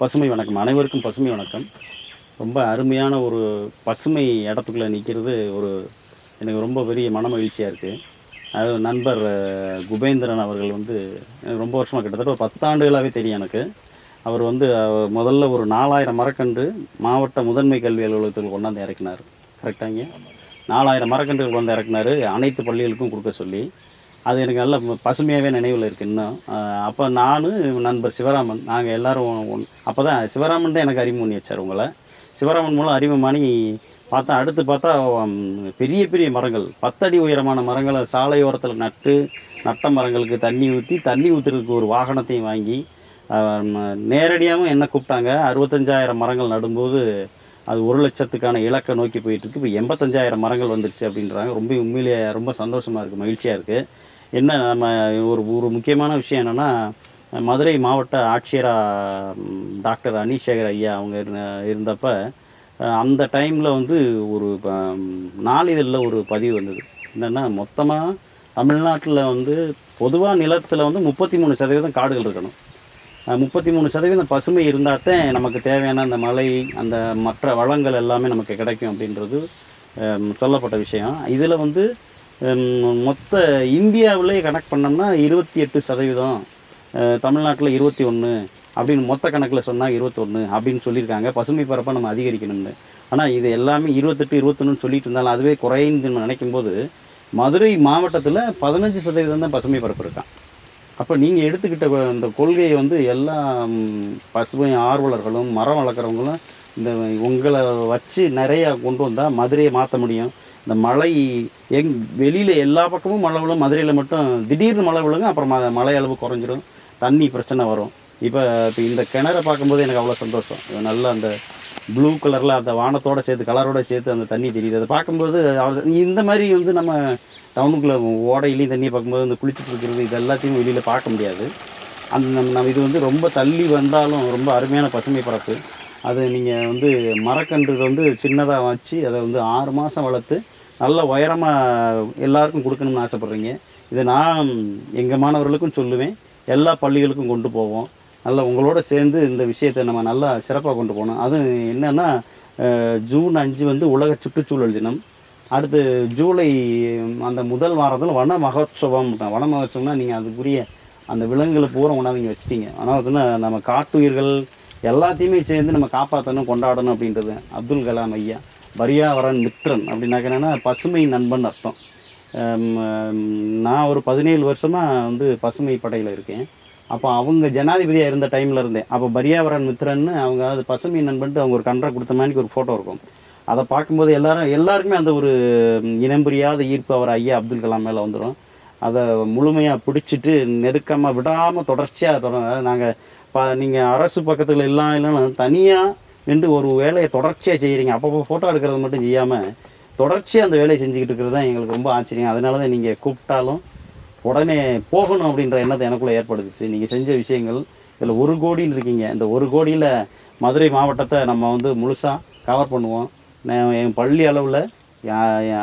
பசுமை வணக்கம். அனைவருக்கும் பசுமை வணக்கம். ரொம்ப அருமையான ஒரு பசுமை இடத்துக்குள்ளே நிற்கிறது ஒரு எனக்கு ரொம்ப பெரிய மன மகிழ்ச்சியாக இருக்குது அது நண்பர் குபேந்திரன் அவர்கள் வந்து எனக்கு ரொம்ப வருஷமாக கிட்டத்தட்ட ஒரு பத்தாண்டுகளாகவே தெரியும் எனக்கு. அவர் வந்து முதல்ல ஒரு நாலாயிரம் மரக்கன்று மாவட்ட முதன்மை கல்வி அலுவலகத்தில் கொண்டாந்து இறக்கினார். கரெக்டாங்க நாலாயிரம் மரக்கன்றுகள் கொண்டாந்து இறக்குனாரு. அனைத்து பள்ளிகளுக்கும் கொடுக்க சொல்லி. அது எனக்கு நல்ல பசுமையாகவே நினைவில் இருக்குது இன்னும். அப்போ நான் நண்பர் சிவராமன் நாங்கள் எல்லாரும் அப்போ தான் சிவராமன் தான் எனக்கு அறிமுகம் பண்ணி வச்சார் உங்களை. சிவராமன் மூலம் அறிமுகமானி பார்த்தா அடுத்து பார்த்தா பெரிய பெரிய மரங்கள் பத்தடி உயரமான மரங்களை சாலையோரத்தில் நட்டு நட்ட மரங்களுக்கு தண்ணி ஊற்றி தண்ணி ஊற்றுறதுக்கு ஒரு வாகனத்தையும் வாங்கி நேரடியாகவும் என்ன கூப்பிட்டாங்க அறுபத்தஞ்சாயிரம் மரங்கள் நடும்போது அது ஒரு லட்சத்துக்கான இலக்கை நோக்கி போயிட்டுருக்கு இப்போ எண்பத்தஞ்சாயிரம் மரங்கள் வந்துருச்சு அப்படின்றாங்க. ரொம்ப உண்மையிலேயே ரொம்ப சந்தோஷமாக இருக்குது மகிழ்ச்சியாக இருக்குது என்ன நம்ம ஒரு ஒரு முக்கியமான விஷயம் என்னென்னா மதுரை மாவட்ட ஆட்சியராக டாக்டர் அனீஷேகர் ஐயா அவங்க இருந்த- இருந்தப்ப அந்த டைமில் வந்து ஒரு ப- நாளிதழில் ஒரு பதிவு வந்தது. என்னென்னா மொத்தமாக தமிழ்நாட்டில் வந்து பொதுவாக நிலத்தில் வந்து முப்பத்தி மூணு சதவீதம் காடுகள் இருக்கணும். முப்பத்தி மூணு சதவீதம் பசுமை இருந்தால் தான் நமக்கு தேவையான அந்த மலை அந்த மற்ற வளங்கள் எல்லாமே நமக்கு கிடைக்கும் அப்படின்றது சொல்லப்பட்ட விஷயம். இதில் வந்து மொத்த இந்தியாவிலே கணக்கு பண்ணோம்னா இருபத்தி எட்டு சதவீதம் தமிழ்நாட்டில் இருபத்தி ஒன்று அப்படின்னு மொத்த கணக்கில் சொன்னால் இருபத்தொன்று அப்படின்னு சொல்லியிருக்காங்க. பசுமை பரப்பை நம்ம அதிகரிக்கணும்னு. ஆனால் இது எல்லாமே இருபத்தெட்டு இருபத்தொன்னு சொல்லிட்டு இருந்தாலும் அதுவே குறைந்து நினைக்கும் போது மதுரை மாவட்டத்தில் பதினஞ்சு சதவீதம் தான் பசுமை பரப்பு இருக்கான் அப்போ நீங்கள் எடுத்துக்கிட்ட இந்த கொள்கையை வந்து எல்லா பசுமை ஆர்வலர்களும் மரம் வளர்க்குறவங்களும் இந்த உங்களை வச்சு நிறையா கொண்டு வந்தால் மதுரையை மாற்ற முடியும். இந்த மழை எங் வெளியில் எல்லா பக்கமும் மழை விழும். மதுரையில் மட்டும் திடீர்னு மழை விழுங்க அப்புறம் மழை அளவு குறைஞ்சிரும். தண்ணி பிரச்சனை வரும். இப்போ இப்போ இந்த கிணறை பார்க்கும்போது எனக்கு அவ்வளோ சந்தோஷம். நல்லா அந்த ப்ளூ கலரில் அந்த வானத்தோட சேர்த்து கலரோடு சேர்த்து அந்த தண்ணி தெரியுது. அதை பார்க்கும்போது இந்த மாதிரி வந்து நம்ம டவுனுக்குள்ளே ஓடையிலையும் தண்ணியை பார்க்கும்போது அந்த குளிச்சுட்டு இருக்கிறது இது எல்லாத்தையும் வெளியில் பார்க்க முடியாது. அந்த நம்ம நம்ம இது வந்து ரொம்ப தள்ளி வந்தாலும் ரொம்ப அருமையான பசுமை பரப்பு. அது நீங்கள் வந்து மரக்கன்றுகள் வந்து சின்னதாக வச்சு அதை வந்து ஆறு மாதம் வளர்த்து நல்ல உயரமாக எல்லாருக்கும் கொடுக்கணும்னு ஆசைப்பட்றீங்க. இதை நான் எங்கள் மாணவர்களுக்கும் சொல்லுவேன். எல்லா பள்ளிகளுக்கும் கொண்டு போவோம். நல்லா உங்களோட சேர்ந்து இந்த விஷயத்தை நம்ம நல்லா சிறப்பாக கொண்டு போகணும். அது என்னென்னா ஜூன் அஞ்சு வந்து உலக சுற்றுச்சூழல் தினம். அடுத்து ஜூலை அந்த முதல் வாரத்தில் வன மகோத்சவம். வன மகோத்சவம்னா நீங்கள் அதுக்குரிய அந்த விலங்குகளை பூரா கொண்டாந்து நீங்கள் வச்சுட்டீங்க. ஆனால் வந்து நம்ம காட்டுயிர்கள் எல்லாத்தையுமே சேர்ந்து நம்ம காப்பாற்றணும் கொண்டாடணும் அப்படின்றது அப்துல் கலாம் ஐயா. பரியாவரன் மித்ரன் அப்படின்னாக்க என்னென்னா பசுமை நண்பன் அர்த்தம். நான் ஒரு பதினேழு வருஷமாக வந்து பசுமை படையில் இருக்கேன். அப்போ அவங்க ஜனாதிபதியாக இருந்த டைமில் இருந்தேன். அப்போ பரியாவரன் மித்ரன்னு அவங்க அது பசுமை நண்பன்ட்டு அவங்க ஒரு கன்றை கொடுத்த மாதிரி ஒரு ஃபோட்டோ இருக்கும். அதை பார்க்கும்போது எல்லாரும் எல்லாருக்குமே அந்த ஒரு இனம் புரியாத ஈர்ப்பு அவர் ஐயா அப்துல் கலாம் மேலே வந்துடும் அதை முழுமையாக பிடிச்சிட்டு நெருக்கமாக விடாமல் தொடர்ச்சியாக தொடர் நாங்கள் ப நீங்கள் அரசு பக்கத்தில் எல்லாம் இல்லைன்னா தனியாக நின்று ஒரு வேலையை தொடர்ச்சியாக செய்கிறீங்க அப்பப்போ ஃபோட்டோ எடுக்கிறது மட்டும் செய்யாமல் தொடர்ச்சியாக அந்த வேலையை செஞ்சுக்கிட்டு இருக்கிறது தான் எங்களுக்கு ரொம்ப ஆச்சரியம். அதனால தான் நீங்கள் கூப்பிட்டாலும் உடனே போகணும் அப்படின்ற எண்ணத்தை எனக்குள்ளே ஏற்படுத்துச்சு. நீங்கள் செஞ்ச விஷயங்கள் இதில் ஒரு கோடின்னு இருக்கீங்க. இந்த ஒரு கோடியில் மதுரை மாவட்டத்தை நம்ம வந்து முழுசாக கவர் பண்ணுவோம். நான் என் பள்ளி அளவில்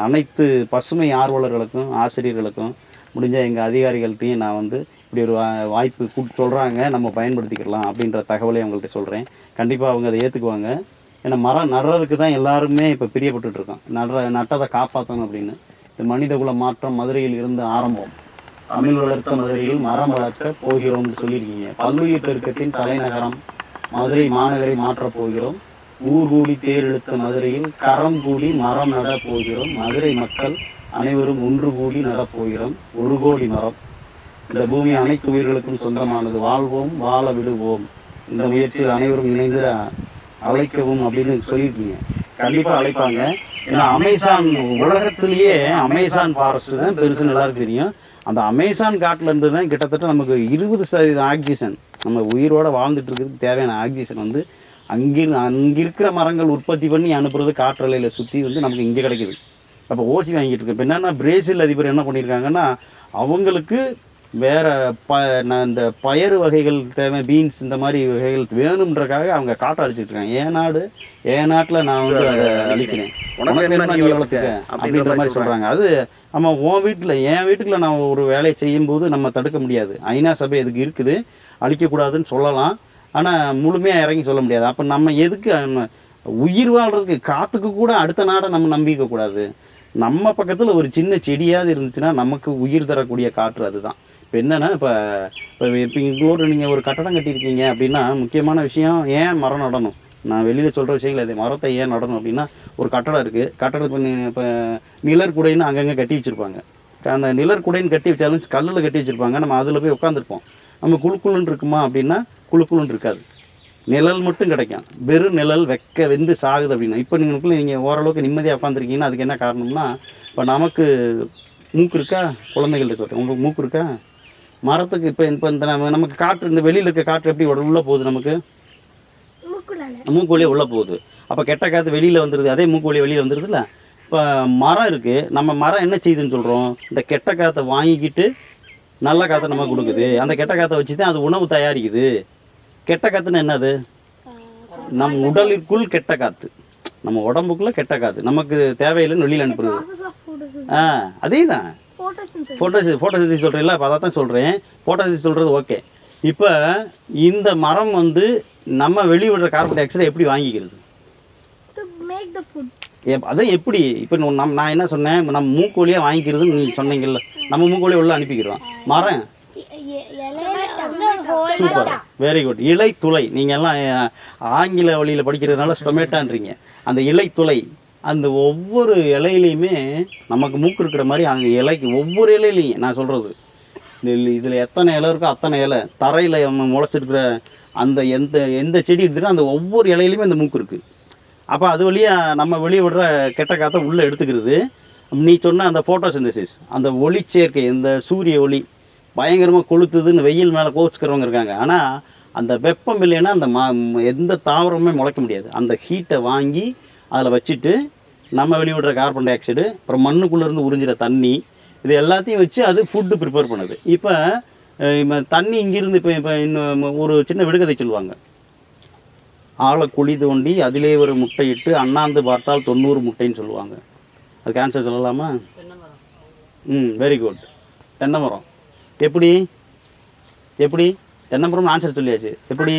அனைத்து பசுமை ஆர்வலர்களுக்கும் ஆசிரியர்களுக்கும் முடிஞ்ச எங்கள் அதிகாரிகள்கிட்டையும் நான் வந்து இப்படி ஒரு வா- வாய்ப்பு கூட்டு சொல்கிறாங்க நம்ம பயன்படுத்திக்கலாம் அப்படின்ற தகவலை அவங்கள்ட்ட சொல்கிறேன் கண்டிப்பாக அவங்க அதை ஏற்றுக்குவாங்க ஏன்னா மரம் நடுறதுக்கு தான் எல்லாருமே இப்போ பிரியப்பட்டுட்டு இருக்கோம் நடுற நட்டதை காப்பாற்றணும் அப்படின்னு. இந்த மனிதகுல மாற்றம் மதுரையில் இருந்து ஆரம்பம். தமிழ் வளர்த்த மதுரையில் மரம் வளர்க்க போகிறோம்னு சொல்லியிருக்கீங்க. பல்லுயிர் பெருக்கத்தின் தலைநகரம். மதுரை மாநகரை மாற்றப் போகிறோம். ஊர் கூடி தேரெழுத்த மதுரையில் கரம் கூடி மரம் நட போகிறோம். மதுரை மக்கள் அனைவரும் ஒன்று கூடி நடப்போகிறோம் ஒரு கோடி மரம். இந்த பூமி அனைத்து உயிர்களுக்கும் சொந்தமானது. வாழ்வோம் வாழ விடுவோம். இந்த முயற்சியில் அனைவரும் இணைந்து அழைக்கவும் அப்படின்னு சொல்லியிருக்கீங்க. கண்டிப்பாக அழைப்பாங்க. ஏன்னா அமேசான் உலகத்திலேயே அமேசான் ஃபாரஸ்ட் தான் பெருசுன்னு எல்லாருக்கும் தெரியும். அந்த அமேசான் காட்டுல இருந்து தான் கிட்டத்தட்ட நமக்கு இருபது சதவீதம் ஆக்சிஜன் நம்ம உயிரோட வாழ்ந்துட்டு இருக்கிறதுக்கு தேவையான ஆக்சிஜன் வந்து அங்கிரு அங்கிருக்கிற மரங்கள் உற்பத்தி பண்ணி அனுப்புறது காற்றலையில் சுற்றி வந்து நமக்கு இங்கே கிடைக்குது. அப்போ ஓசி வாங்கிட்டு இருக்கு. இப்போ என்னன்னா பிரேசில் அதிபர் என்ன பண்ணியிருக்காங்கன்னா அவங்களுக்கு வேற ப நான் இந்த பயறு வகைகள் தேவை பீன்ஸ் இந்த மாதிரி வகைகள் வேணுன்றக்காக அவங்க காட்டை அழிச்சிட்டு இருக்காங்க. என் நாடு? என் நாட்டில் நான் வந்து அதை அழிக்கிறேன்? அப்படின்ற மாதிரி சொல்கிறாங்க அது நம்ம உன் வீட்டில் என் வீட்டுக்குள்ள நான் ஒரு வேலையை செய்யும்போது நம்ம தடுக்க முடியாது. ஐநா சபை அதுக்கு இருக்குது? அழிக்கக்கூடாதுன்னு சொல்லலாம். ஆனால் முழுமையாக இறங்கி சொல்ல முடியாது. அப்போ நம்ம எதுக்கு உயிர் வாழ்றதுக்கு காற்றுக்கு கூட அடுத்த நாடை நம்ம நம்பிக்க கூடாது. நம்ம பக்கத்தில் ஒரு சின்ன செடியாவது இருந்துச்சுன்னா நமக்கு உயிர் தரக்கூடிய காற்று அதுதான். இப்போ என்னென்னா இப்போ இப்போ இப்போ எங்களோட நீங்கள் ஒரு கட்டடம் கட்டியிருக்கீங்க அப்படின்னா முக்கியமான விஷயம் ஏன் மரம் நடணும்? நான் வெளியில் சொல்கிற விஷயங்கள் அது மரத்தை ஏன் நடணும் அப்படின்னா ஒரு கட்டடம் இருக்குது கட்டடத்துக்கு இப்போ இப்போ நிழற்குடைன்னு அங்கங்கே கட்டி வச்சுருப்பாங்க. அந்த நிழற்குடைன்னு கட்டி வச்சாலும் கல்லில் கட்டி வச்சுருப்பாங்க. நம்ம அதில் போய் உட்காந்துருப்போம் நம்ம குழுக்குழுன்னு இருக்குமா அப்படின்னா குழுக்குழுன்னு இருக்காது. நிழல் மட்டும் கிடைக்கும். வெறும் நிழல் வெக்க வெந்து சாகுது அப்படின்னா. இப்போ நீங்களுக்குள்ள நீங்கள் ஓரளவுக்கு நிம்மதியாக உட்காந்துருக்கீங்கன்னா அதுக்கு என்ன காரணம்னா இப்போ நமக்கு மூக்கு இருக்கா? குழந்தைகள்ட்ட சொல்கிறேன் உங்களுக்கு மூக்கு இருக்கா? மரத்துக்கு இப்போ இப்போ இந்த நம்ம நமக்கு காற்று இந்த வெளியில் இருக்க காற்று எப்படி உள்ளே போகுது நமக்கு? மூக்குலால மூக்கு வழியாக உள்ளே போகுது. அப்போ கெட்ட காற்று வெளியில் வந்துடுது அதே மூக்கு வழியாக வெளியில் வந்துடுதுல்ல இப்போ மரம் இருக்குது நம்ம மரம் என்ன செய்யுதுன்னு சொல்கிறோம் இந்த கெட்ட காற்றை வாங்கிக்கிட்டு நல்ல காற்றை நமக்கு கொடுக்குது. அந்த கெட்ட காற்றை வச்சு தான் அது உணவு தயாரிக்குது. கெட்ட காற்றுன்னு என்னது? நம் உடலிற்குள் கெட்ட காற்று நம்ம உடம்புக்குள்ளே கெட்ட காற்று நமக்கு தேவையில்லைன்னு வெளியில் அனுப்புறது. ஆ அதே தான் ஃபோட்டோசிந்தசிஸ் ஃபோட்டோசி ஃபோட்டோசிந்தி சொல்கிறீங்களா அப்போ அதை தான் சொல்கிறேன் ஃபோட்டோசிந்தி சொல்கிறது ஓகே இப்போ இந்த மரம் வந்து நம்ம வெளிவிடுற கார்பன் டை ஆக்சைடை எப்படி வாங்கிக்கிறது? அதான் எப்படி? இப்போ நம் நான் என்ன சொன்னேன்? நம்ம மூக்கு வழியாக வாங்கிக்கிறதுன்னு நீங்கள் சொன்னீங்கல்ல. நம்ம மூக்கு வழியாக உள்ள அனுப்பிக்கிறோம். மரம். சூப்பர் வெரி குட் இலை துளை நீங்கள் எல்லாம் ஆங்கில வழியில் படிக்கிறதுனால ஸ்டொமேட்டான்றீங்க அந்த இலை துளை அந்த ஒவ்வொரு இலையிலையுமே நமக்கு மூக்கு இருக்கிற மாதிரி அந்த இலைக்கு ஒவ்வொரு இலையிலையும் நான் சொல்கிறது இதில் எத்தனை இலை இருக்கோ அத்தனை இலை தரையில் முளைச்சிருக்கிற அந்த எந்த எந்த செடி எடுத்துட்டோ அந்த ஒவ்வொரு இலையிலையுமே அந்த மூக்கு இருக்குது அப்போ அது வழியாக நம்ம வெளியே விடுற கெட்ட காற்றை உள்ளே எடுத்துக்கிறது. நீ சொன்ன அந்த ஃபோட்டோசிந்தசிஸ் அந்த ஒளிச்சேர்க்கை இந்த சூரிய ஒளி பயங்கரமாக கொளுத்துதுன்னு வெயில் மேலே கோச்சுக்கிறவங்க இருக்காங்க. ஆனால் அந்த வெப்பம் இல்லைன்னா அந்த மா எந்த தாவரமுமே முளைக்க முடியாது. அந்த ஹீட்டை வாங்கி அதில் வச்சுட்டு நம்ம வெளிவிடுற கார்பன் டை ஆக்சைடு அப்புறம் மண்ணுக்குள்ளே இருந்து உறிஞ்சிற தண்ணி இது எல்லாத்தையும் வச்சு அது ஃபுட்டு ப்ரிப்பேர் பண்ணுது. இப்போ தண்ணி இங்கிருந்து இப்போ இப்போ இன்னும் ஒரு சின்ன விடுகதை சொல்லுவாங்க. ஆழ குழி தோண்டி அதிலே ஒரு முட்டையிட்டு அண்ணாந்து பார்த்தால் தொண்ணூறு முட்டைன்னு சொல்லுவாங்க. அதுக்கு ஆன்சர் சொல்லலாமா? ம் வெரி குட் தென்னை மரம். எப்படி? எப்படி? தென்னை மரம் ஆன்சர் சொல்லியாச்சு? எப்படி?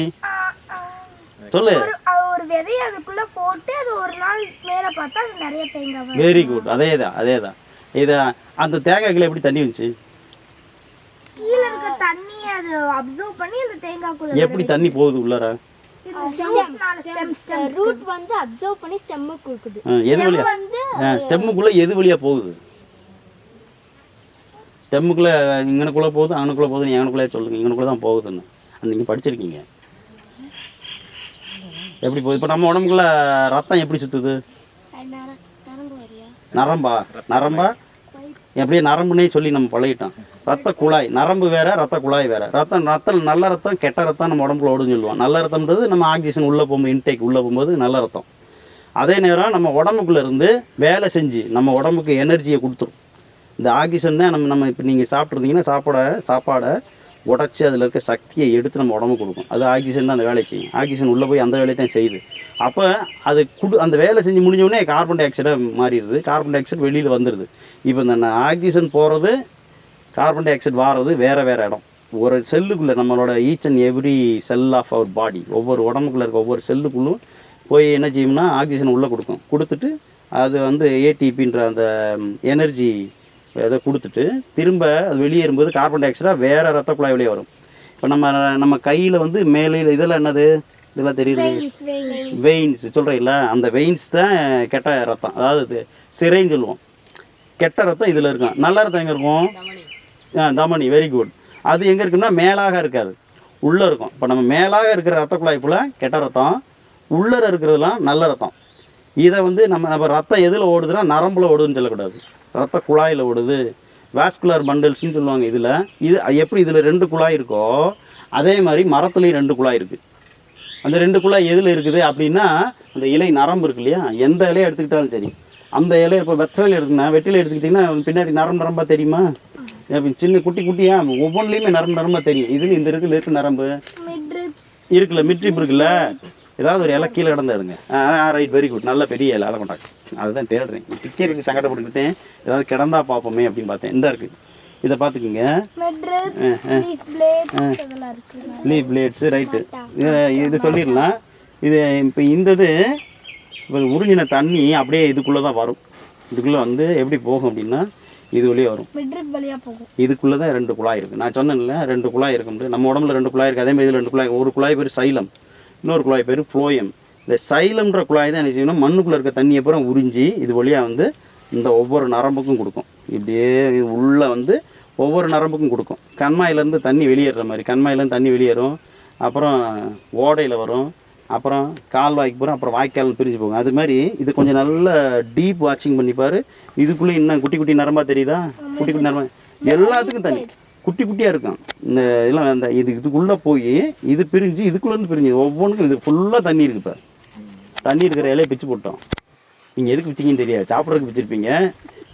சொல்லு. ஒரு அஹ் ஒரு விதைய அதுக்குள்ள போட்டு அது ஒரு நாள் மேல பார்த்தா அது நிறைய தேங்காய் வரும். வெரி குட் அதே தான் அதே தான் இதை அந்த தேங்காய்க்குள்ள எப்படி தண்ணி வந்துச்சு? கீழ இருக்க தண்ணியை அது அப்சர்வ் பண்ணி அந்த தேங்காய்க்குள்ள எப்படி தண்ணி போகுது உள்ளார? ஸ்டெம் ரூட் வந்து அப்சர்வ் பண்ணி ஸ்டெம்மை கொடுக்குது. ஆ, எது வழியா? வந்து ஸ்டெம்முக்குள்ளே எது வழியாக போகுது? ஸ்டெம்முக்குள்ளே இங்கனுக்குள்ளே போகுது அங்கனுக்குள்ளே போகுது எங்கனுக்குள்ளே சொல்லுங்க. இங்கனுக்குள்ளே தான் போகுதுன்னு. அந்த நீங்கள் படிச்சிருக்கீங்க. எப்படி போகுது? இப்போ நம்ம உடம்புக்குள்ள ரத்தம் எப்படி சுற்றுது நரம்பு நரம்பா? எப்படியே நரம்புனே சொல்லி நம்ம பழகிட்டோம். ரத்த குழாய் நரம்பு வேற ரத்த குழாய் வேற. ரத்தம் ரத்தம் நல்ல ரத்தம் கெட்ட ரத்தம் நம்ம உடம்புல ஓடுன்னு சொல்லுவோம். நல்ல ரத்தம்ன்றது நம்ம ஆக்சிஜன் உள்ளே போகும்போது இன்டேக் உள்ளே போகும்போது நல்ல ரத்தம். அதே நேரம் நம்ம உடம்புக்குள்ள இருந்து வேலை செஞ்சு நம்ம உடம்புக்கு எனர்ஜியை கொடுத்துரும். இந்த ஆக்சிஜன் தான் நம்ம நம்ம இப்போ நீங்கள் சாப்பிட்ருந்தீங்கன்னா சாப்பாடை சாப்பாடை உடச்சி அதில் இருக்க சக்தியை எடுத்து நம்ம உடம்புக்கு கொடுக்கும். அது ஆக்சிஜன் தான் அந்த வேலையை செய்யும். ஆக்சிஜன் உள்ளே போய் அந்த வேலையை தான் செய்யுது. அப்போ அது குடு அந்த வேலை செஞ்சு முடிஞ்ச உடனே கார்பன் டை ஆக்சைடாக மாறிடுது. கார்பன் டை ஆக்சைடு வெளியில் வந்துடுது இப்போ இந்த ஆக்சிஜன் போகிறது கார்பன் டை ஆக்சைடு வாரது வேறு வேறு இடம். ஒரு செல்லுக்குள்ளே நம்மளோட each and every cell of our body ஒவ்வொரு உடம்புக்குள்ளே இருக்க ஒவ்வொரு செல்லுக்குள்ளும் போய் என்ன செய்யும்னா ஆக்சிஜன் உள்ளே கொடுக்கும். கொடுத்துட்டு அது வந்து ஏடிபின்ற அந்த எனர்ஜி இதை கொடுத்துட்டு திரும்ப அது வெளியேறும்போது கார்பன் டை ஆக்சைடாக வேறு ரத்த குழாய் வழியாக வரும். இப்போ நம்ம நம்ம கையில் வந்து மேலே இதெல்லாம் என்னது? இதெல்லாம் தெரியுது. வெயின்ஸ் சொல்கிறீங்களா அந்த வெயின்ஸ் தான் கெட்ட ரத்தம். அதாவது சிறைன்னு சொல்லுவோம். கெட்ட ரத்தம் இதில் இருக்கும். நல்ல ரத்தம் எங்கே இருக்கும்? ஆ தமனி வெரி குட் அது எங்கே இருக்குன்னா மேலாக இருக்காது. உள்ளே இருக்கும். இப்போ நம்ம மேலாக இருக்கிற ரத்த குழாய் ஃபுல்லாக கெட்ட ரத்தம். உள்ளர இருக்கிறதுலாம் நல்ல ரத்தம். இதை வந்து நம்ம நம்ம ரத்தம் எதில் ஓடுதுன்னா நரம்புல ஓடுதுன்னு சொல்லக்கூடாது. ரத்த குழாயில் ஓடுது வாஸ்குலர் பண்டல்ஸ்னு சொல்லுவாங்க இதில். இது எப்படி இதில் ரெண்டு குழாய் இருக்கோ அதே மாதிரி மரத்துலேயும் ரெண்டு குழாய் இருக்குது அந்த ரெண்டு குழாய் எதில் இருக்குது அப்படின்னா அந்த இலை நரம்பு இருக்கு இல்லையா? எந்த இலையை எடுத்துக்கிட்டாலும் சரி. அந்த இலையை இப்போ வெற்றிலை எடுத்துக்கினா வெற்றிலை எடுத்துக்கிட்டிங்கன்னா பின்னாடி நரம்பு நரம்பாக தெரியுமா? சின்ன குட்டி குட்டியா ஒவ்வொன்றுலையுமே நரம்பு நரம்பாக தெரியும். இதில் இந்த இருக்குல்ல இருக்கு நரம்பு. இருக்குல்ல மிட்ரிப் இருக்குல்ல. ஏதாவது ஒரு இலை கீழே கிடந்தா எடுங்க. ஆ ரைட் வெரி குட் நல்ல பெரிய இலை அதை கொண்டாங்க அதுதான் தேடுறேன். டிக்கெட்டுக்கு சங்கடப்பட்டுக்கிட்டேன் ஏதாவது கிடந்தா பார்ப்போமே அப்படின்னு பார்த்தேன். இந்த இருக்குது இதை பார்த்துக்குங்க. லீவ் பிளேட்ஸு ரைட்டு இது சொல்லிடலாம். இது இப்போ இந்த இது இப்போ உறிஞ்சின தண்ணி அப்படியே இதுக்குள்ளே தான் வரும். இதுக்குள்ளே வந்து எப்படி போகும் அப்படின்னா இது வழியே வரும். இதுக்குள்ளே தான் ரெண்டு குழாய் இருக்குது நான் சொன்னேன்ல ரெண்டு குழாய் இருக்கும்ட்டு. நம்ம உடம்புல ரெண்டு குழாய் இருக்குது அதே மாதிரி இதில் ரெண்டு குழாய் ஒரு குழாய் பேர் சைலம். இன்னொரு குழாய் பேர் ஃப்ளோயம் இந்த சைலம்ன்ற குழாய் தான் என்ன செய்யணும் மண்ணுக்குள்ளே இருக்க தண்ணியை பூரா உறிஞ்சி இது வழியாக வந்து இந்த ஒவ்வொரு நரம்புக்கும் கொடுக்கும். இப்படியே உள்ளே வந்து ஒவ்வொரு நரம்புக்கும் கொடுக்கும். கண்மாயிலேருந்து தண்ணி வெளியேறுற மாதிரி. கண்மாயிலேருந்து தண்ணி வெளியேறும். அப்புறம் ஓடையில் வரும். அப்புறம் கால்வாய்க்கு போகிறோம் அப்புறம் வாய்க்கால் பிரிஞ்சு போகும். அது மாதிரி இது கொஞ்சம் நல்ல டீப் வாட்சிங் பண்ணிப்பார். இதுக்குள்ளே இன்னும் குட்டி குட்டி நரம்பாக தெரியுதா? குட்டி குட்டி நரம்பா. எல்லாத்துக்கும் தண்ணி. குட்டி குட்டியாக இருக்கும். இந்த இதெல்லாம் அந்த இது இதுக்குள்ளே போய் இது பிரிஞ்சு இதுக்குள்ளேருந்து பிரிஞ்சு ஒவ்வொன்றுக்கும் இது ஃபுல்லாக தண்ணி இருக்கு இப்போ. தண்ணி இருக்கிற இலையை பிச்சு போட்டோம். நீங்கள் எதுக்கு பிச்சிங்கன்னு தெரியாது. சாப்பிட்றதுக்கு பிச்சிருப்பீங்க.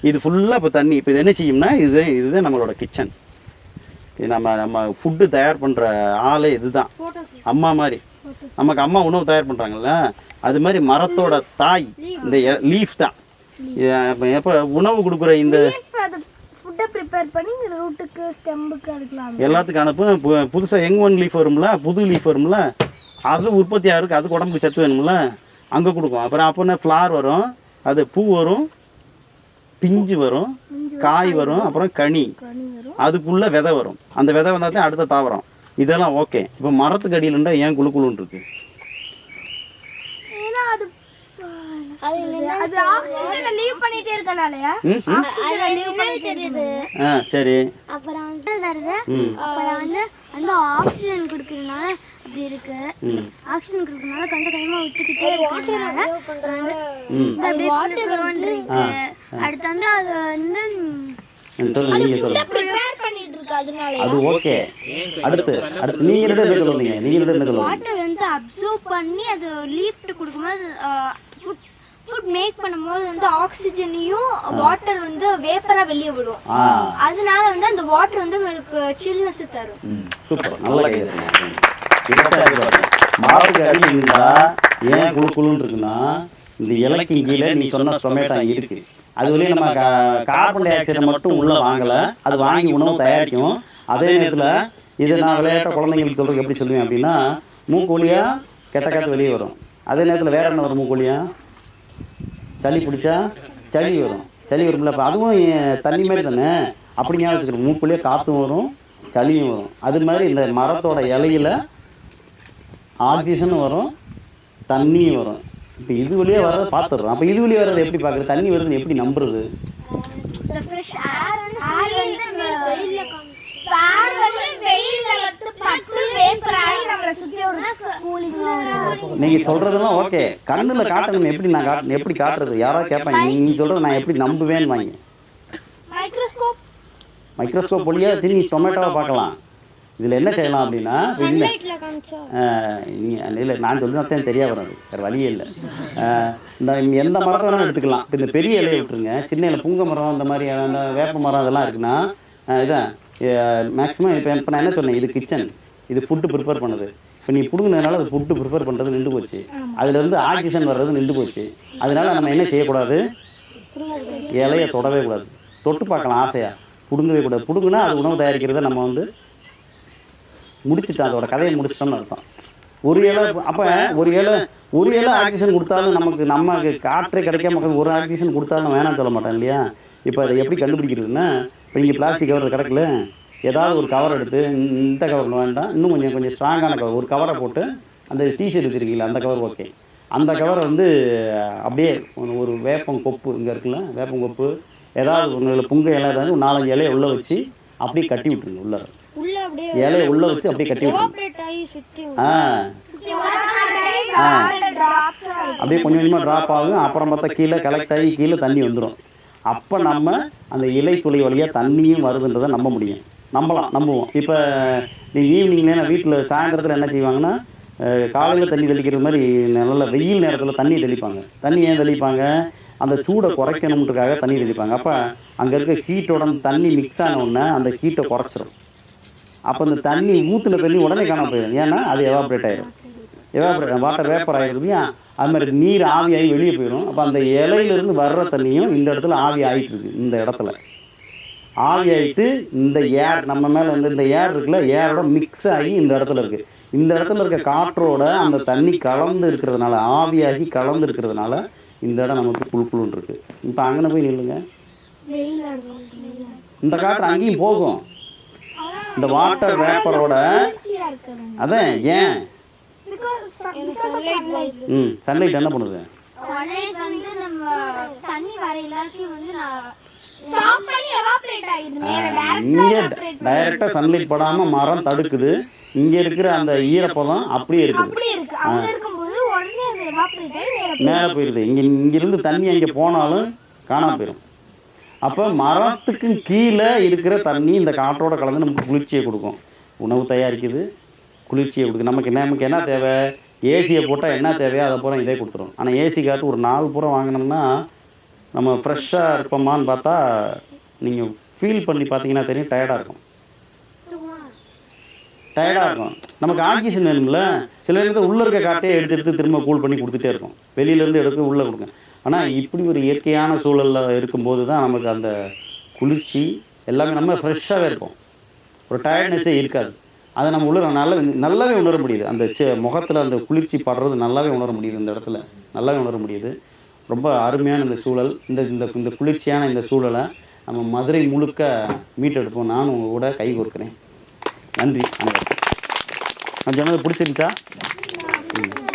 இது ஃபுல்லாக இப்போ தண்ணி இப்போ இது என்ன செய்யும்னா இது இதுதான் நம்மளோட கிச்சன் இது நம்ம நம்ம ஃபுட்டு தயார் பண்ணுற ஆளே இதுதான். அம்மா மாதிரி. நமக்கு அம்மா உணவு தயார் பண்ணுறாங்கல்ல அது மாதிரி மரத்தோட தாய் இந்த லீஃப் தான். எப்போ உணவு கொடுக்குற இந்த ப்ரிப்பேர் பண்ணி ரூட்டுக்கு ஸ்டெம்புக்கு அதுக்கெல்லாம் எல்லாத்துக்கும் அனுப்பும் பு- புதுசா யங் ஒன் லீஃப் வரும்ல புது லீஃப் வரும்ல அது உற்பத்தி ஆகுருக்கு அதுக்கு உடம்புக்கு சத்து வேணும்ல அங்கே கொடுக்கும். அப்புறம் அப்போனா ஃப்ளார் வரும் அது பூ வரும் பிஞ்சு வரும் காய் வரும் அப்புறம் கனி. அதுக்குள்ள விதை வரும். அந்த விதை வந்தால் தான் அடுத்த தாவரம். இதெல்லாம் ஓகே இப்போ மரத்துக்கு அடியிலண்டா ஏன் குளு குளுன்னு இருக்கு ஏன்னா அது அது அது ஆக்சிஜனை லீவ் பண்ணிட்டே இருக்கனாலயா? ம் ம். தெரியுது. ஆ சரி. அப்புறம் வந்து வருது அப்புறம் வந்து அந்த ஆக்சிஜன் கொடுக்கறதுனால அப்படி இருக்கு. ஆக்சிஜன் கொடுக்கறதுனால கொஞ்ச கொஞ்சமா விட்டுக்கிட்டே இருக்கறதுனால வந்து வாட்டர் இருக்கு. அடுத்து வந்து அது வந்து சொல்லுங்க ப்ரிப்பேர் பண்ணிட்டு இருக்கு அதனால அது ஓகே அடுத்து அடுத்து நீங்கள் ரெண்டு என்ன சொல்லுவீங்க நீங்கள் ரெண்டு என்ன சொல்லுவீங்க வாட்டர் வந்து அப்சர்வ் பண்ணி அது லீஃப்ட் கொடுக்கும்போது ஃபுட் மேக் பண்ணும்போது வந்து ஆக்சிஜனையும் வாட்டர் வந்து வேப்பரா வெளியே விடும். அதனால வந்து அந்த வாட்டர் வந்து உங்களுக்கு சில்னஸ் தரும். சூப்பர். நல்ல கை மரத்துக்கு அடியில் இருந்தா ஏன் குழு குழுன்னு இருக்குன்னா இந்த இலைக்கு கீழே நீ சொன்ன அங்கே இருக்கு. அது வழியும் நம்ம கார்பன் டை ஆக்சைடை மட்டும் உள்ள வாங்கல. அது வாங்கி உணவு தயாரிக்கும். அதே நேரத்தில் இது நான் விளையாட்ட குழந்தைங்களுக்கு சொல்றது எப்படி சொல்லுவேன் அப்படின்னா மூக்கொழியா கெட்ட காற்று வெளியே வரும். அதே நேரத்தில் வேற என்ன வரும் மூக்கொழியா? சளி பிடிச்சா சளி வரும். சளி வரும்ல. அப்போ அதுவும் தண்ணி மாதிரி தானே? அப்படி ஞாபகம் வச்சுக்கணும் மூக்குள்ளேயே காற்றும் வரும் சளியும் வரும். அது மாதிரி இந்த மரத்தோட இலையில ஆக்சிஜனும் வரும் தண்ணியும் வரும். இப்போ இது வழியே வர்றதை பார்த்துடுறோம். அப்போ இது வழியே வர்றதை எப்படி பார்க்குறது? தண்ணி வருதுன்னு எப்படி நம்புறது ஃப்ரெஷ் ஏர் வந்து வெயில்ல ஃபேன் வந்து வெயில்ல வந்து பட்டு வேப்பர் ஆகி நம்மள சுத்தி ஒரு கூலிங்கா வரும் நீங்கள் சொல்கிறதெல்லாம் ஓகே. கண்ணில் காட்டணும் எப்படி நான் காட்டணும் எப்படி காட்டுறது? யாராவது கேட்பாங்க நீ நீ சொல்கிறத நான் எப்படி நம்புவேன்னு வாங்க. மைக்ரோஸ்கோப் மைக்ரோஸ்கோப் வழியாக வச்சு நீ டொமேட்டோவை பார்க்கலாம். இதில் என்ன செய்யலாம் அப்படின்னா நீங்கள் இல்லை நான் சொல்லி தான் தெரியா வராது வேறு வழியே இல்லை. இந்த எந்த மரத்தை வேணாலும் எடுத்துக்கலாம். இப்போ இந்த பெரிய இலையை விட்டுருங்க. சின்ன இலை புங்க மரம் இந்த மாதிரி அந்த வேப்ப மரம் அதெல்லாம் இருக்குன்னா இதான். மேக்ஸிமம் இப்போ இப்போ நான் என்ன சொன்னேன்? இது கிச்சன் இது ஃபுட்டு ப்ரிப்பேர் பண்ணுது. இப்போ நீ பிடுங்கினதுனால அது ஃபுட்டு ப்ரிப்பேர் பண்ணுறது நின்று போச்சு. அதுலேருந்து ஆக்சிஜன் வர்றது நின்று போச்சு. அதனால நம்ம என்ன செய்யக்கூடாது? இலையை தொடவே கூடாது. தொட்டு பார்க்கலாம் ஆசையாக பிடுங்கவே கூடாது. பிடுங்குனா அது உணவு தயாரிக்கிறத நம்ம வந்து முடிச்சுட்டோம். அதோட கதையை முடிச்சிட்டோம்னு அர்த்தம். ஒரு இலை அப்போ ஒரு இலை ஒரு இலை ஆக்சிஜன் கொடுத்தாலும் நமக்கு நமக்கு காற்றே கிடைக்காம ஒரு ஆக்சிஜன் கொடுத்தாலும் வேணாம்னு சொல்ல மாட்டேன் இல்லையா? இப்போ அதை எப்படி கண்டுபிடிக்கிறதுன்னா இப்போ இங்கே பிளாஸ்டிக் கவர் கிடக்கல ஏதாவது ஒரு கவர் எடுத்து இந்த- கவர் வேண்டாம். இன்னும் கொஞ்சம் கொஞ்சம் ஸ்ட்ராங்கான கவர் ஒரு கவரை போட்டு அந்த டிஷர்ட் வச்சுருக்கீங்களா? அந்த கவர் ஓகே அந்த கவரை வந்து அப்படியே ஒரு- வேப்பம் கொப்பு இங்கே இருக்குல்ல வேப்பம் கொப்பு. ஏதாவது ஒன்று புங்க இலை ஏதாவது ஒரு நாலஞ்சு இலையை உள்ளே வச்சு அப்படியே கட்டி விட்டுருங்க உள்ளே இலையை உள்ளே வச்சு அப்படியே கட்டி விட்டுருங்க. ஆ. அப்படியே கொஞ்சம் கொஞ்சமாக ட்ராப் ஆகும். அப்புறம் பார்த்தா கீழே கலெக்ட் ஆகி கீழே தண்ணி வந்துடும் அப்போ நம்ம அந்த இலை துளை வழியாக தண்ணியும் வருதுன்றதை நம்ப முடியும். நம்பலாம் நம்புவோம். இப்போ நீ ஈவினிங்ல வீட்டில் சாயந்தரத்தில் என்ன செய்வாங்கன்னா காலையில் தண்ணி தெளிக்கிறது மாதிரி நல்ல வெயில் நேரத்தில் தண்ணி தெளிப்பாங்க. தண்ணி ஏன் தெளிப்பாங்க? அந்த சூடை குறைக்கணுன்றதுக்காக தண்ணி தெளிப்பாங்க. அப்போ அங்கே இருக்க ஹீட்டோட தண்ணி மிக்ஸ் ஆன உடனே அந்த ஹீட்டை குறைச்சிரும். அப்போ இந்த தண்ணி ஊற்றுன தண்ணி உடனே காணாம போயிடும் ஏன்னா அது எவாப்ரேட் ஆயிடும் எவாப்ரேட் வாட்டர் வேப்பர் ஆகிருது அது மாதிரி நீர் ஆவியாகி வெளியே போயிடும் அப்போ அந்த இலையிலேருந்து வர்ற தண்ணியும் இந்த இடத்துல ஆவி ஆகிட்டு இருக்கு. இந்த இடத்துல. ஆவியாயிட்டு இந்த ஏர் நம்ம மேலே இந்த இந்த ஏர் இருக்குல்ல ஏரோட மிக்ஸ் ஆகி இந்த இடத்துல இருக்குது இந்த இடத்துல இருக்க காற்றோட அந்த தண்ணி கலந்து இருக்கிறதுனால ஆவியாகி கலந்து இருக்கிறதுனால இந்த இடம் நமக்கு புழு புழுன்னு இருக்கு. இப்போ அங்கே போய் நில்லுங்க. இந்த காற்று அங்கேயும் போகும். இந்த வாட்டர் வேப்பரோட அதான் ஏன்? ம் சன்லைட் என்ன பண்ணுது? இங்கே டைரக்டா டைரெக்டாக சன்லைட் படாமல் மரம் தடுக்குது. இங்கே இருக்கிற அந்த ஈரப்பதம் அப்படியே இருக்குது. அப்படி இருக்கு. அங்க இருக்கும்போது உடனே அது எவாபரேட் ஆகி நேரா மேலே போயிடுது இங்கே இங்கிருந்து தண்ணி அங்கே போனாலும் காணாம போயிடும் அப்போ மரத்துக்கு கீழே இருக்கிற தண்ணி இந்த காற்றோட கலந்து நமக்கு குளிர்ச்சியை கொடுக்கும். உணவு தயாரிக்குது. குளிர்ச்சியை கொடுக்கும் நமக்கு என்ன நமக்கு என்ன தேவை? ஏசியை போட்டால் என்ன தேவையோ அதை பூரா இதே கொடுத்துரும். ஆனால் ஏசி காற்று ஒரு நாலு பூரா வாங்கினோம்னா நம்ம ஃப்ரெஷ்ஷாக இருப்போமான்னு பார்த்தா நீங்கள் ஃபீல் பண்ணி பார்த்தீங்கன்னா தெரியும் டயர்டாக இருக்கும் டயர்டாக இருக்கும். நமக்கு ஆக்சிஜன் வேணும்ல சில நேரத்தில் உள்ளே இருக்க காட்டையே எடுத்து எடுத்து திரும்ப கூல் பண்ணி கொடுத்துட்டே இருக்கும். வெளியிலேருந்து எடுத்து உள்ளே கொடுங்க ஆனால் இப்படி ஒரு இயற்கையான சூழலில் இருக்கும்போது தான் நமக்கு அந்த குளிர்ச்சி எல்லாமே நம்ம ஃப்ரெஷ்ஷாகவே இருக்கும். ஒரு டயர்ட்னஸே இருக்காது. அதை நம்ம உள்ள நல்ல நல்லாவே உணர முடியுது. அந்த முகத்தில் அந்த குளிர்ச்சி படுறது நல்லாவே உணர முடியுது. இந்த இடத்துல நல்லாவே உணர முடியுது. ரொம்ப அருமையான இந்த சூழல். இந்த இந்த இந்த குளிர்ச்சியான இந்த சூழலை நம்ம மதுரை முழுக்க மீட்டெடுப்போம். நானும் உங்கள் கூட கை கொடுக்குறேன் நன்றி. நான் சொன்னது பிடிச்சிருந்துச்சா? ம்.